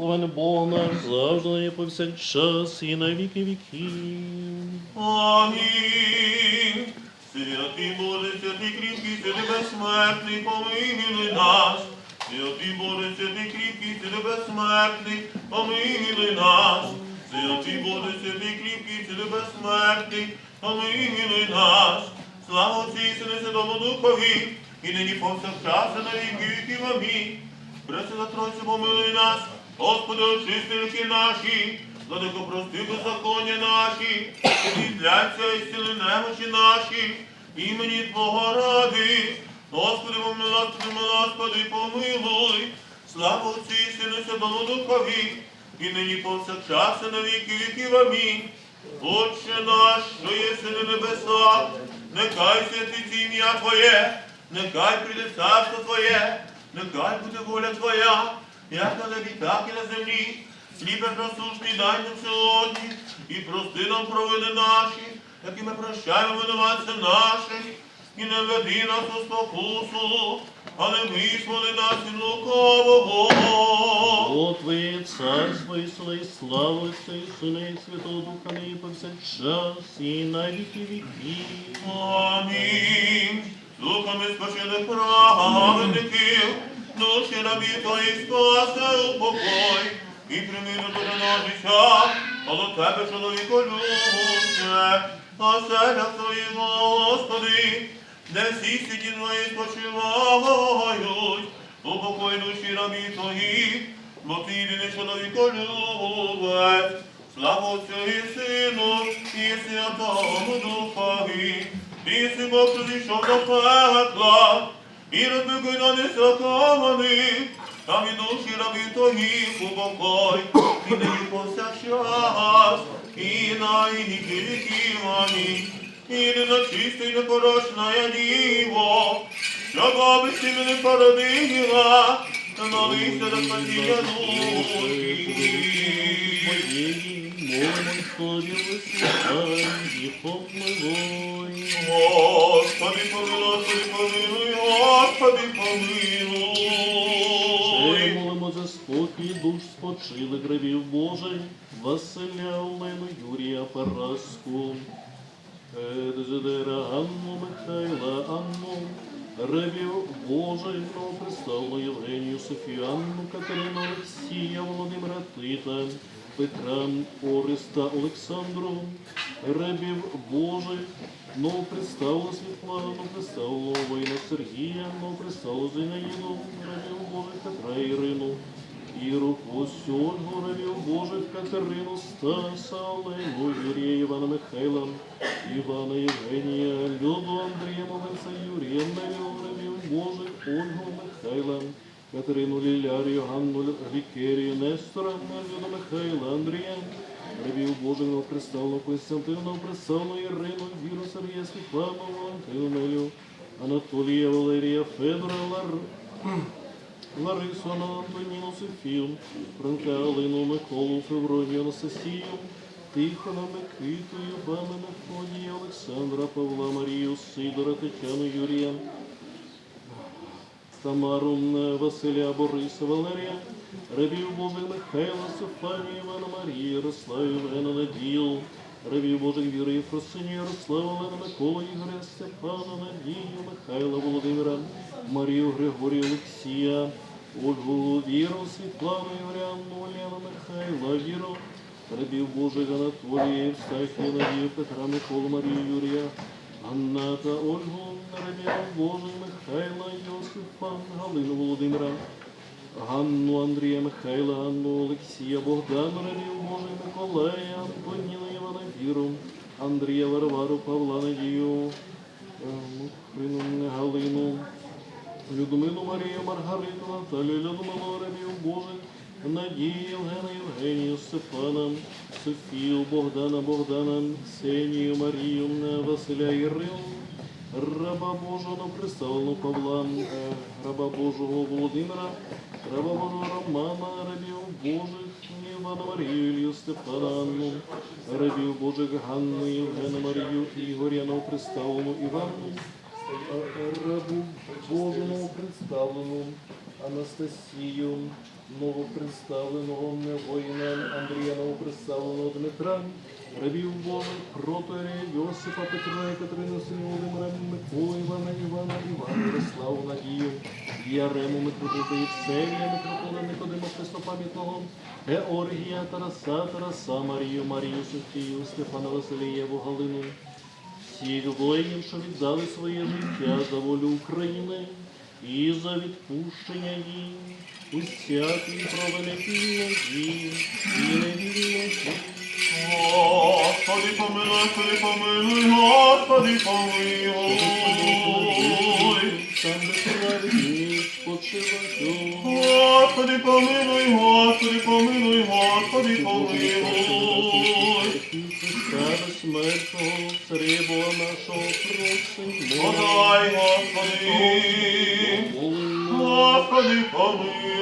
Благословен Бог завжди і повсякчас, і на віки віків. Амінь. Святий Боже, святий кріпкий, святий безсмертний, помилуй нас. Святий Боже, святий кріпкий, святий безсмертний, помилуй нас. Святий Боже, святий кріпкий, святий безсмертний, помилуй нас. Слава Отцю і Святому Духові, і нині повсякчас, і на віки віків. Амінь. Пресвята Тройця, помилуй нас, Господи, очисти ріки наші, Владико, прости беззаконня наші, віддляться і сили немочі наші, імені Твого ради. Господи, помилуй, Господи, помилуй. Слава Отцю і Сину, Святому Духові, і нині повсякчас, і на віки віків. Амінь. Отче наш, що єси на небесах, нехай святиться ім'я Твоє, нехай прийде царство Твоє, нехай буде воля Твоя, як на небі, так і на землі. Хліб насущний дай нам сьогодні, і прости нам провини наші, як і ми прощаємо винуватцям наших, і не веди нас у спокусу, але визволи нас від лукавого. Бо Твоє царство і сила, і слава Отця і Сина, і Святого Духа, нині повсякчас, і на віки віків. Амінь. Духами спочили праведників, душі рабі твої спаси у покой, і прийми до життя, до тебе, чоловіко, любче, оселя твоїм, Господи, де всі сіді твої спочивають, у покой душі рабі твої, бо ти єдиний чоловіко любець, слава Отцю Сину, і Святому Духові, ти си Бог, що зійшов до пекла, і розбикуй на несакованих, там і душі рабі твоїх у покой, і нині повсякчас, і на віки віків, амінь. І не чиста і непорочна діво, що баби си мене породила, молися до спасіння душі. Моєї, молимо тобі, висвятай, і помилуй. Господи, помилуй, помилуй, Господи, помилуй. Молимо за спокій душ спочилих рабів Божий, Василя Олену, Юрія Параску, Едзедера Анну, Михайла Анну, рабів Божий, новоприставну Євгенію, Софію Анну, Катерину, Олексія, Володимира Тита, Петра, Ореста, Олександру, рабів Божих, новоприставну Світлану, представлену воїна Сергія, новоприставну Зинаїду, рабів Божих Петра Ірину, Іру Костю, Ольгу, рабів Божих Катерину, Стаса, Олену, Юрія, Івана Михайла, Івана Євгенія, Люду, Андрія Мовенця, Юрія, Невіл, рабів Божих, Ольгу, Михайла, Катерину Лілярію, Ганну Лікерію, Нестора, Люду Михайла, Андрія, рабів Божих, новоприставлену Константину, новоприставлену Ірину, Віру, Сергія, Світлану, Валентину, Анатолія, Валерія, Федора, Лар... Ларису, Антоніну, Софію, Франка, Алину, Миколу, Февронію, Анастасію, Тихона, Микиту, Юбана, Мефодія, Олександра, Павла, Марію, Сидора, Тетяну, Юрія, Тамару, Василя, Бориса, Валерія, Рабів Божих Михайла, Стефанію, Івана, Марії, Ярославу, Івана, Надію, Рабів Божих Віри, Єфросинію, Ярослава, Олена, Микола, Ігоря, Степана, Надію, Михайла, Володимира, Марію, Григорія, Олексія, Ольгу, Віру, Світлану, Євряну, Олену, Михайла, Віру, Рабів Божих Анатолія, Євстахія, Надію, Петра, Миколу, Марію, Юрія, Анна та Ольгу, Рабів Божих Михайла, Йосифа, Галину, Володимира, Ганну, Андрія, Михайла, Анну, Олексія, Богдану, Рабів Божий, Миколая, Антоніна, Івана, Віру, Андрія, Варвару, Павла, Надію, Галину, Людмилу, Марію, Маргариту, Наталію, Людмилу, Рабів Божих, Надію, Євгена, Євгенію, Стефана, Софію, Богдана, Богдана, Ксенію, Марію, Василя, Ірину, раба Божого представлену Павла, раба Божого Володимира, раба Божого Романа, рабів Божих, Івана Марію, Ілію, Степана, рабів Божих Ганну, Євгена Марію, Ігоря, представлену Івану, рабу Божому представлену Анастасію, новопредставленого мне воїна Андрія, новопредставленого Дмитра, рабів Бога, проторе Йосипа Петра, Катерину, Сина Володимира, Миколу, Івана, Івана, Івана, Ярославу, Надію, Ярему, Митрополита Євсевія, Митрополита Никодима Христопам'ятного, Георгія, Тараса, Тараса, Марію, Марію, Софію, Стефана Василієву, Галину, всіх воїнів, що віддали своє життя за волю України і за відпущення їм усякої провини вільної і невільної. Господи, помилуй, Господи, помилуй, Господи, помилуй. Там, де праведні спочивають. Господи, помилуй, Господи, помилуй, Господи, помилуй. Христа безсмертного, Царя нашого просимо. Подай, Господи, Господи, помилуй.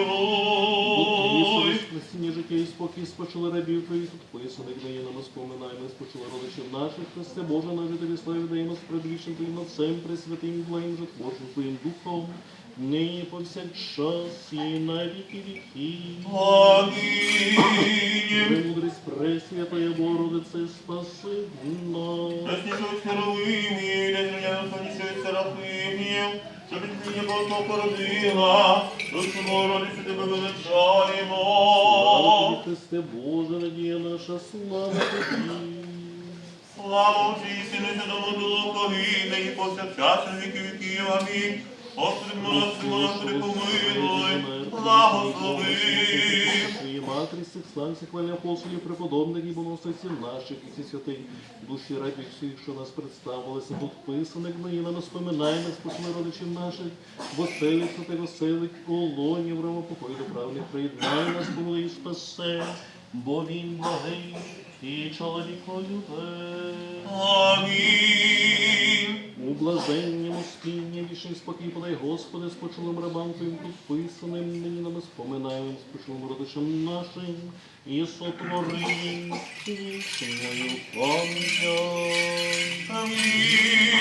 І спокій спочили рабів твоїх, підписаних нині нам споминаємо, спочили родичів наших, Христе Боже, наш тобі славі даємо з предвічним твоїм Отцем, Пресвятим, благим же творчим твоїм Духом, нині повсякчас і на віки віків. Амінь. Премудрість Пресвятая Богородице, спаси нас. Заснішують херовимі, не зрівняно сонячують серафимів, щоб від мені Бога породила, душу Богородицю тебе величаємо. Христе Боже, надія наша, слава тобі. Слава Отцю і Сину і Святому Духові, нині повсякчас і віки віків. Амінь. Господи, милости, Господи, помилуй, благослови. Своїй матері, всіх хваля апостолів, преподобних і боносиців наших і всі святий, душі раді всіх, що нас представилися, тут писаних нині на споминаємо, спасли родичів наших, воселих, святих оселих, колонів, до правних, приєднай нас, помили і спасе, бо він благий і чоловіколюбе. Амінь. У блаженнім спінні вічний спокій подай, Господи, з почулим рабам Твоїм підписаним, нині нами споминаєм, з почулим родичам нашим, і сотвори вічною пам'ять. Вічная